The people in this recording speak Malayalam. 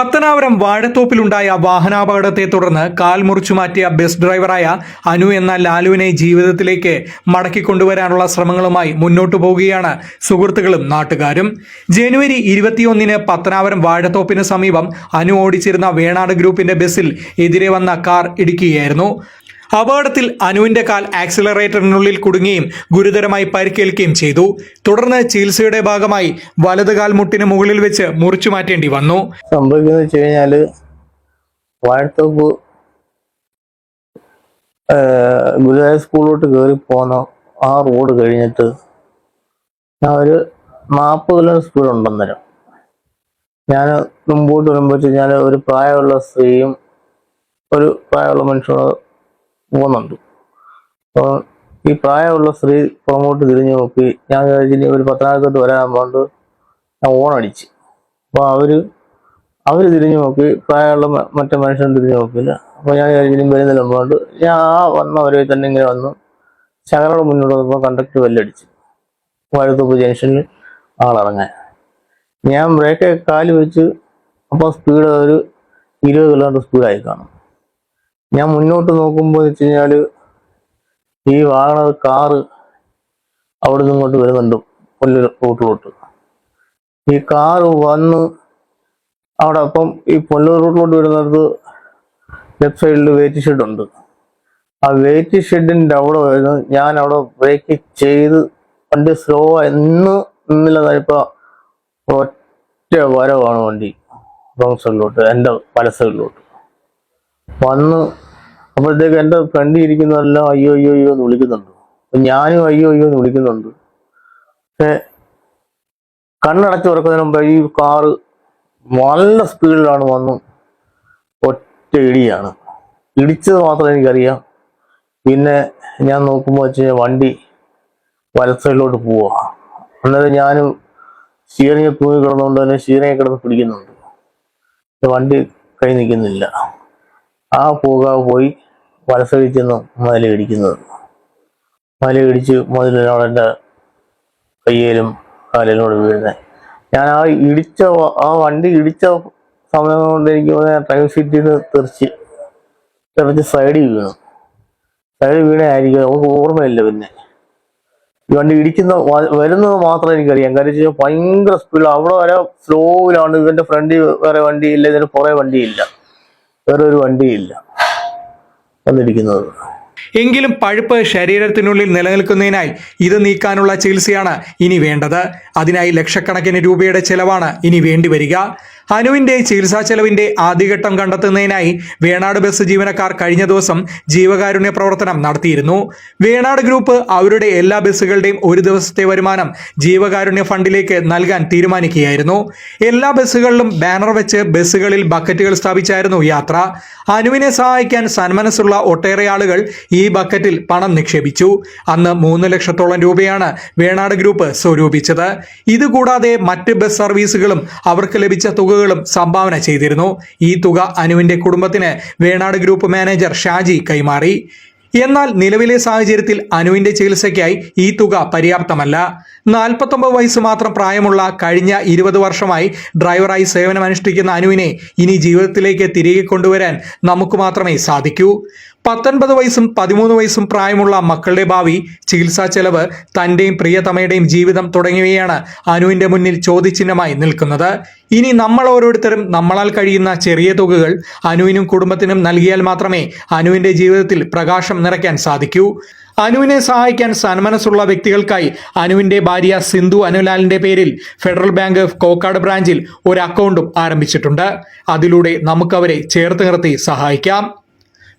പത്തനാപുരം വാഴത്തോപ്പിലുണ്ടായ വാഹനാപകടത്തെ തുടർന്ന് കാൽ മുറിച്ചു മാറ്റിയ ബസ് ഡ്രൈവറായ അനു എന്ന ലാലുവിനെ ജീവിതത്തിലേക്ക് മടക്കിക്കൊണ്ടുവരാനുള്ള ശ്രമങ്ങളുമായി മുന്നോട്ടു പോവുകയാണ് സുഹൃത്തുക്കളും നാട്ടുകാരും. ജനുവരി ഇരുപത്തിയൊന്നിന് പത്തനാപുരം വാഴത്തോപ്പിന് സമീപം അനു ഓടിച്ചിരുന്ന വേണാട് ഗ്രൂപ്പിന്റെ ബസ്സിൽ എതിരെ വന്ന കാർ ഇടിക്കുകയായിരുന്നു. അപകടത്തിൽ അനുവിന്റെ കാൽ ആക്സിലറേറ്ററിനുള്ളിൽ കുടുങ്ങുകയും ഗുരുതരമായി പരിക്കേൽക്കുകയും ചെയ്തു. തുടർന്ന് ചികിത്സയുടെ ഭാഗമായി വലത് കാൽമുട്ടിന് മുകളിൽ വെച്ച് മുറിച്ചു മാറ്റേണ്ടി വന്നു. സംഭവിക്കുന്നത് വെച്ച് സ്കൂളിലോട്ട് കയറി പോന്ന ആ റോഡ് കഴിഞ്ഞിട്ട് ഞാൻ ഒരു നാൽപ്പത് കിലോമീറ്റർ സ്പീഡ് ഉണ്ടെന്നേരം. ഞാൻ മുമ്പോട്ട് വരുമ്പോൾ ഞാൻ ഒരു പ്രായമുള്ള സ്ത്രീയും ഒരു പ്രായമുള്ള മനുഷ്യനും പോകുന്നുണ്ട്. അപ്പോൾ ഈ പ്രായമുള്ള സ്ത്രീ പുറമോട്ട് തിരിഞ്ഞു നോക്കി ഞാൻ വിചാരിച്ചു ഇനി ഒരു പത്തനാപുരത്തോട്ട് വരാൻ പോണ്ട് ഞാൻ ഓണടിച്ച്. അപ്പോൾ അവർ അവർ തിരിഞ്ഞു നോക്കി പ്രായമുള്ള മറ്റേ മനുഷ്യൻ തിരിഞ്ഞു നോക്കില്ല അപ്പോൾ ഞാൻ വിചാരിച്ചു ഇനി വരുന്നില്ല മുമ്പോട്ട് ഞാൻ ആ വന്നവരെ തന്നെ ഇങ്ങനെ വന്നു ശകലോട് മുന്നോട്ട് വന്നപ്പോൾ കണ്ടക്ടർ ബെല്ലടിച്ചു വഴുത്തോപ്പ് ജംഗ്ഷനിൽ ആളിറങ്ങാൻ ഞാൻ ബ്രേക്ക് കാൽ വെച്ച് അപ്പോൾ സ്പീഡ് ഒരു ഇരുപത് കിലോമീറ്റർ സ്പീഡായി കാണും. ഞാൻ മുന്നോട്ട് നോക്കുമ്പോൾ വെച്ച് കഴിഞ്ഞാൽ ഈ വാഹന കാറ് അവിടെ നിന്ന് ഇങ്ങോട്ട് വരുന്നുണ്ട് പുല്ല് റൂട്ടിലോട്ട്. ഈ കാറ് വന്ന് അവിടെ അപ്പം ഈ പൊല്ലൂർ റൂട്ടിലോട്ട് വരുന്നത് ലെഫ്റ്റ് സൈഡിൽ വെയിറ്റ് ഷെഡ് ഉണ്ട്. ആ വെയിറ്റ് ഷെഡിന്റെ അവിടെ വരുന്നത് ഞാൻ അവിടെ ബ്രേക്ക് ചെയ്ത് വണ്ടി സ്ലോ എന്ന് നിന്നില്ല. ഇപ്പോൾ ഒറ്റ വരവാണ് വണ്ടി. റോങ് സൈഡിലോട്ട് എന്റെ പല സൈഡിലോട്ട് വന്ന് അപ്പോഴത്തേക്ക് എന്റെ ഫ്രണ്ടിൽ ഇരിക്കുന്നതെല്ലാം അയ്യോ അയ്യോ അയ്യോ എന്ന് വിളിക്കുന്നുണ്ട്. ഞാനും അയ്യോ അയ്യോ എന്ന് വിളിക്കുന്നുണ്ട്. പക്ഷേ കണ്ണടച്ച് തുറക്കുന്നതിന് മുമ്പ് ഈ കാറ് നല്ല സ്പീഡിലാണ് വന്നു ഒറ്റ ഇടിയാണ്. ഇടിച്ചത് മാത്രം എനിക്കറിയാം. പിന്നെ ഞാൻ നോക്കുമ്പോൾ വെച്ച് കഴിഞ്ഞാൽ വണ്ടി വലസൈഡിലോട്ട് പോവുക പോവാ. അന്നേരം ഞാനും സ്റ്റീറിംഗ് തൂങ്ങി കിടന്നുകൊണ്ട് തന്നെ സ്റ്റീറിംഗ് കിടന്ന് പിടിക്കുന്നുണ്ട്. വണ്ടി കൈ നിൽക്കുന്നില്ല ആ പുക പോയി വലസടി ചെന്ന് മതിൽ ഇടിക്കുന്നത് മതിൽ ഇടിച്ച് കൂടെ വീഴുന്നത് ഞാൻ ആ ഇടിച്ച ആ വണ്ടി ഇടിച്ച സമയം കൊണ്ട് എനിക്ക് ഡ്രൈവ് സീറ്റിൽ നിന്ന് തെറിച്ച് തെറിച്ച് സൈഡിൽ വീണു. സൈഡിൽ വീണായിരിക്കും നമുക്ക് ഓർമ്മയില്ല പിന്നെ. ഈ വണ്ടി ഇടിക്കുന്ന വരുന്നത് മാത്രമേ എനിക്കറിയാം. കാര്യം വെച്ചാൽ ഭയങ്കര സ്പീഡ് അവിടെ വരെ സ്ലോയിലാണ് ഇതിന്റെ ഫ്രണ്ടിൽ വേറെ വണ്ടിയില്ല ഇതിന്റെ പുറേ വണ്ടിയില്ല. വേറെ ഒരു വണ്ടിയില്ല. വന്നിരിക്കുന്നത്. എങ്കിലും പഴുപ്പ് ശരീരത്തിനുള്ളിൽ നിലനിൽക്കുന്നതിനായി ഇത് നീക്കാനുള്ള ചികിത്സയാണ് ഇനി വേണ്ടത്. അതിനായി ലക്ഷക്കണക്കിന് രൂപയുടെ ചെലവാണ് ഇനി വേണ്ടിവരിക അനുവിന്റെ ചികിത്സാ ചെലവിന്റെ ആദ്യഘട്ടം കണ്ടെത്തുന്നതിനായി വേണാട് ബസ് ജീവനക്കാർ കഴിഞ്ഞ ദിവസം ജീവകാരുണ്യ പ്രവർത്തനം നടത്തിയിരുന്നു. വേണാട് ഗ്രൂപ്പ് അവരുടെ എല്ലാ ബസ്സുകളുടെയും ഒരു ദിവസത്തെ വരുമാനം ജീവകാരുണ്യ ഫണ്ടിലേക്ക് നൽകാൻ തീരുമാനിക്കുകയായിരുന്നു. എല്ലാ ബസ്സുകളിലും ബാനർ വെച്ച് ബസ്സുകളിൽ ബക്കറ്റുകൾ സ്ഥാപിച്ചായിരുന്നു യാത്ര. അനുവിനെ സഹായിക്കാൻ സന്മനസ്സുള്ള ഒട്ടേറെ ആളുകൾ ഈ ബക്കറ്റിൽ പണം നിക്ഷേപിച്ചു. അന്ന് മൂന്ന് ലക്ഷത്തോളം രൂപയാണ് വേണാട് ഗ്രൂപ്പ് സ്വരൂപിച്ചത്. ഇതുകൂടാതെ മറ്റ് ബസ് സർവീസുകളും അവർക്ക് ലഭിച്ച തുകകളും സംഭാവന ചെയ്തിരുന്നു. ഈ തുക അനുവിന്റെ കുടുംബത്തിന് വേണാട് ഗ്രൂപ്പ് മാനേജർ ഷാജി കൈമാറി. എന്നാൽ നിലവിലെ സാഹചര്യത്തിൽ അനുവിന്റെ ചികിത്സയ്ക്കായി ഈ തുക പര്യാപ്തമല്ല. നാൽപ്പത്തൊമ്പത് വയസ്സ് മാത്രം പ്രായമുള്ള കഴിഞ്ഞ ഇരുപത് വർഷമായി ഡ്രൈവറായി സേവനമനുഷ്ഠിക്കുന്ന അനുവിനെ ഇനി ജീവിതത്തിലേക്ക് തിരികെ കൊണ്ടുവരാൻ നമുക്ക് മാത്രമേ സാധിക്കൂ. പത്തൊൻപത് വയസ്സും പതിമൂന്ന് വയസ്സും പ്രായമുള്ള മക്കളുടെ ഭാവി ചികിത്സാ ചെലവ് തന്റെയും പ്രിയതമയുടെയും ജീവിതം തുടങ്ങിയവയാണ് അനുവിന്റെ മുന്നിൽ ചോദ്യചിഹ്നമായി നിൽക്കുന്നത്. ഇനി നമ്മൾ ഓരോരുത്തരും നമ്മളാൽ കഴിയുന്ന ചെറിയ തുകകൾ അനുവിനും കുടുംബത്തിനും നൽകിയാൽ മാത്രമേ അനുവിന്റെ ജീവിതത്തിൽ പ്രകാശം നിറയ്ക്കാൻ സാധിക്കൂ. അനുവിനെ സഹായിക്കാൻ സന്മനസ്സുള്ള വ്യക്തികൾക്കായി അനുവിന്റെ ഭാര്യ സിന്ധു അനുലാലിന്റെ പേരിൽ ഫെഡറൽ ബാങ്ക് ഓഫ് കോക്കാട് ബ്രാഞ്ചിൽ ഒരു അക്കൗണ്ടും ആരംഭിച്ചിട്ടുണ്ട്. അതിലൂടെ നമുക്കവരെ ചേർത്ത് നിർത്തി സഹായിക്കാം.